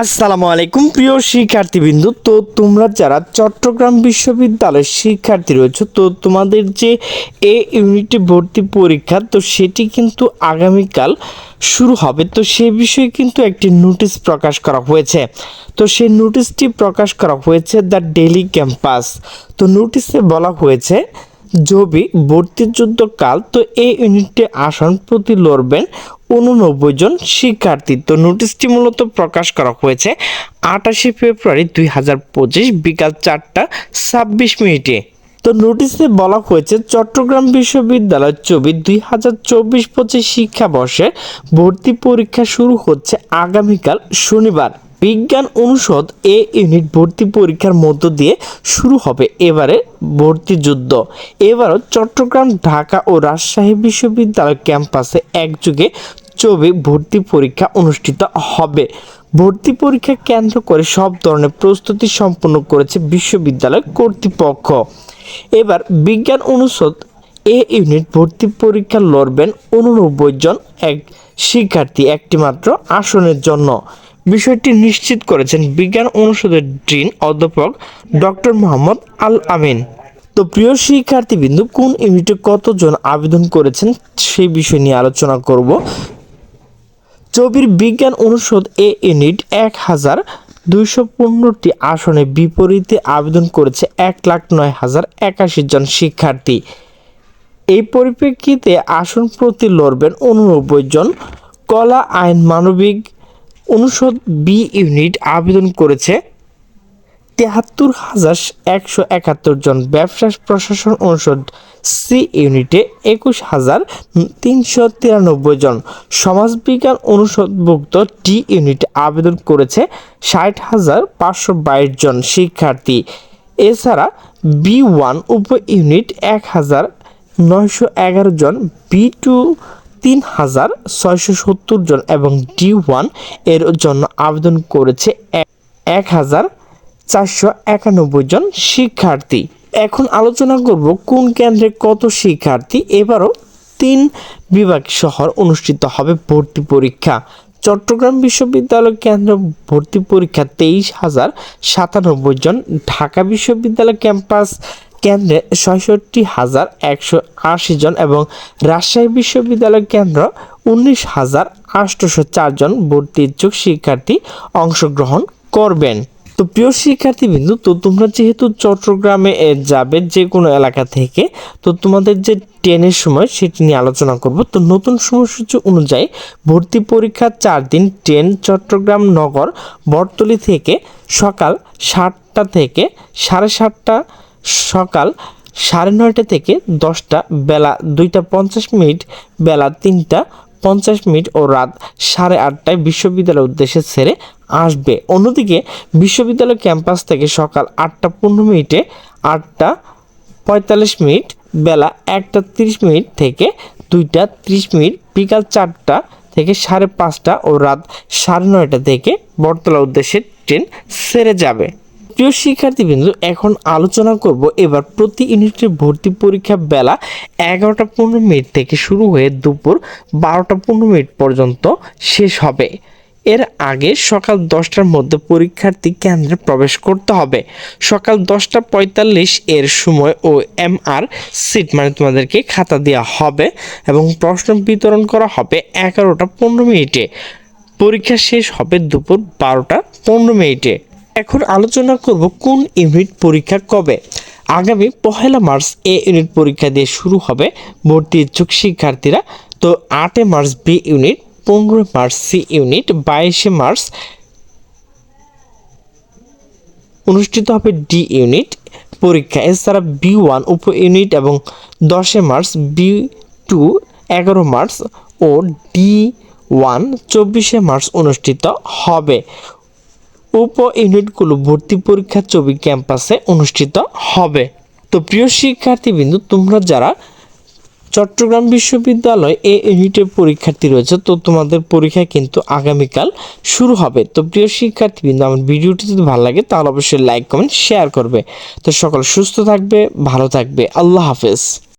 আসসালামু আলাইকুম প্রিয় শিক্ষার্থীবৃন্দু। তো তোমরা যারা চট্টগ্রাম বিশ্ববিদ্যালয়ের শিক্ষার্থী রয়েছে, তো তোমাদের যে এ ইউনিটে ভর্তি পরীক্ষা, তো সেটি কিন্তু আগামীকাল শুরু হবে। তো সে বিষয়ে কিন্তু একটি নোটিশ প্রকাশ করা হয়েছে। তো সেই নোটিশটি প্রকাশ করা হয়েছে দ্য ডেলি ক্যাম্পাস। তো নোটিশে বলা হয়েছে জবি ভর্তির যুদ্ধকাল, তো এই ইউনিটে আসন প্রতি লড়বেন উননব্বই জন শিক্ষার্থী তো নোটিশটি মূলত প্রকাশ করা হয়েছে আটাশে ফেব্রুয়ারি দুই হাজার পঁচিশ বিকাল চারটা ছাব্বিশ মিনিটে। তো নোটিশে বলা হয়েছে চট্টগ্রাম বিশ্ববিদ্যালয় ছবি দুই হাজার চব্বিশ পঁচিশ শিক্ষাবর্ষে ভর্তি পরীক্ষা শুরু হচ্ছে আগামীকাল শনিবার। বিজ্ঞান অনুষদ এ ইউনিট ভর্তি পরীক্ষার মধ্য দিয়ে শুরু হবে এবারে ভর্তি যুদ্ধ। এবারও চট্টগ্রাম, ঢাকা ও রাজশাহী বিশ্ববিদ্যালয় ক্যাম্পাসে একযোগে চবি ভর্তি পরীক্ষা অনুষ্ঠিত হবে। ভর্তি পরীক্ষা কেন্দ্র করে সব ধরনের প্রস্তুতি সম্পন্ন করেছে বিশ্ববিদ্যালয় কর্তৃপক্ষ। এবার বিজ্ঞান অনুষদ এ ইউনিট ভর্তি পরীক্ষা লড়বেন উননব্বই জন এক শিক্ষার্থী একটি মাত্র আসনের জন্য। বিষয়টি নিশ্চিত করেছেন বিজ্ঞান অনুষদের ডিন অধ্যাপক ডক্টর মোহাম্মদ আল আমিন তো প্রিয় শিক্ষার্থীবৃন্দু, কোন ইউনিটে কতজন আবেদন করেছেন সেই বিষয় নিয়ে আলোচনা করব। চবির বিজ্ঞান অনুষদ এ ইউনিট এক হাজার দুইশো পনেরোটি আসনে বিপরীতে আবেদন করেছে এক লাখ নয় হাজার একাশি জন শিক্ষার্থী। এই পরিপ্রেক্ষিতে আসন প্রতি লড়বেন উননব্বই জন। কলা, আইন, মানবিক অনুষদ বি ইউনিট আবেদন করেছে তেহাত্তর হাজার একশো একাত্তর জন ব্যবসা প্রশাসন অনুষদ সি ইউনিটে একুশ হাজার তিনশো তিরানব্বই জন সমাজবিজ্ঞান অনুষদভুক্ত টি ইউনিটে আবেদন করেছে ষাট হাজার পাঁচশো বাইশ জন শিক্ষার্থী। এছাড়া বি ওয়ান উপ ইউনিট এক হাজার নয়শো এগারো জন বি টু তিন হাজার ছয়শো সত্তর জন এবং ডি ওয়ানের জন্য আবেদন করেছে এক- হাজার চারশো একানব্বই জন শিক্ষার্থী। এখন আলোচনা করব কোন কেন্দ্রে কত শিক্ষার্থী, এবারও তিন বিভাগ শহর অনুষ্ঠিত হবে ভর্তি পরীক্ষা। চট্টগ্রাম বিশ্ববিদ্যালয় কেন্দ্র ভর্তি পরীক্ষা তেইশ হাজার সাতানব্বই জন, ঢাকা বিশ্ববিদ্যালয় ক্যাম্পাস কেন্দ্রে ছয়ষট্টি হাজার একশো আশি জন এবং রাজশাহী বিশ্ববিদ্যালয় কেন্দ্র উনিশ হাজার আটশোশো চারজন ভর্তি ইচ্ছুক শিক্ষার্থী অংশগ্রহণ করবেন। তো প্রিয় শিক্ষার্থীবৃন্দু, তো তোমরা যেহেতু চট্টগ্রামে যাবে যে কোনো এলাকা থেকে, তো তোমাদের যে ট্রেনের সময় সেটি নিয়ে আলোচনা করব। তো নতুন সময়সূচি অনুযায়ী ভর্তি পরীক্ষা চার দিন ট্রেন চট্টগ্রাম নগর বটতলি থেকে সকাল সাতটা থেকে সাড়ে সাতটা সকাল সাড়ে নয়টা থেকে দশটা, বেলা দুইটা পঞ্চাশ মিনিট, বেলা তিনটা পঞ্চাশ মিনিট ও রাত সাড়ে আটটায় বিশ্ববিদ্যালয়ের উদ্দেশ্যে ছেড়ে আসবে। অন্যদিকে বিশ্ববিদ্যালয় ক্যাম্পাস থেকে সকাল আটটা পনেরো মিনিটে আটটা পঁয়তাল্লিশ মিনিট, বেলা একটা তিরিশ মিনিট থেকে দুইটা তিরিশ মিনিট, বিকাল চারটা থেকে সাড়ে পাঁচটা ও রাত সাড়ে নয়টা থেকে বটতলা উদ্দেশ্যে ট্রেন ছেড়ে যাবে। প্রিয় শিক্ষার্থীবৃন্দ, এখন আলোচনা করব এবার প্রতি ইউনিটের ভর্তি পরীক্ষা বেলা এগারোটা পনেরো মিনিট থেকে শুরু হয়ে দুপুর বারোটা পনেরো মিনিট পর্যন্ত শেষ হবে। এর আগে সকাল দশটার মধ্যে পরীক্ষার্থী কেন্দ্রে প্রবেশ করতে হবে। সকাল দশটা পঁয়তাল্লিশ এর সময় ও এম আর সিট মানে তোমাদেরকে খাতা দেওয়া হবে এবং প্রশ্ন বিতরণ করা হবে এগারোটা পনেরো মিনিটে। পরীক্ষা শেষ হবে দুপুর বারোটা পনেরো মিনিটে। এখন আলোচনা করব কোন ইউনিট পরীক্ষা কবে? আগামী পহেলা মার্চ এ ইউনিট পরীক্ষা দিয়ে শুরু হবে ভর্তি ইচ্ছুক শিক্ষার্থীরা। তো আটে মার্চ বি ইউনিট, পনেরোই মার্চ সি ইউনিট, বাইশে মার্চ অনুষ্ঠিত হবে ডি ইউনিট পরীক্ষা। এছাড়া বি ওয়ান উপ ইউনিট এবং দশে মার্চ, বি টু এগারো মার্চ ও ডি ওয়ান চব্বিশে মার্চ অনুষ্ঠিত হবে। উপ ইউনিটগুলো ভর্তি পরীক্ষা চবি ক্যাম্পাসে অনুষ্ঠিত হবে। তো প্রিয় শিক্ষার্থীবৃন্দু, তোমরা যারা চট্টগ্রাম বিশ্ববিদ্যালয় এ ইউনিটের পরীক্ষার্থী রয়েছে, তো তোমাদের পরীক্ষা কিন্তু আগামীকাল শুরু হবে। তো প্রিয় শিক্ষার্থীবৃন্দ, আমার ভিডিওটি যদি ভালো লাগে, তাহলে অবশ্যই লাইক, কমেন্ট, শেয়ার করবে। তো সকল সুস্থ থাকবে, ভালো থাকবে। আল্লাহ হাফেজ।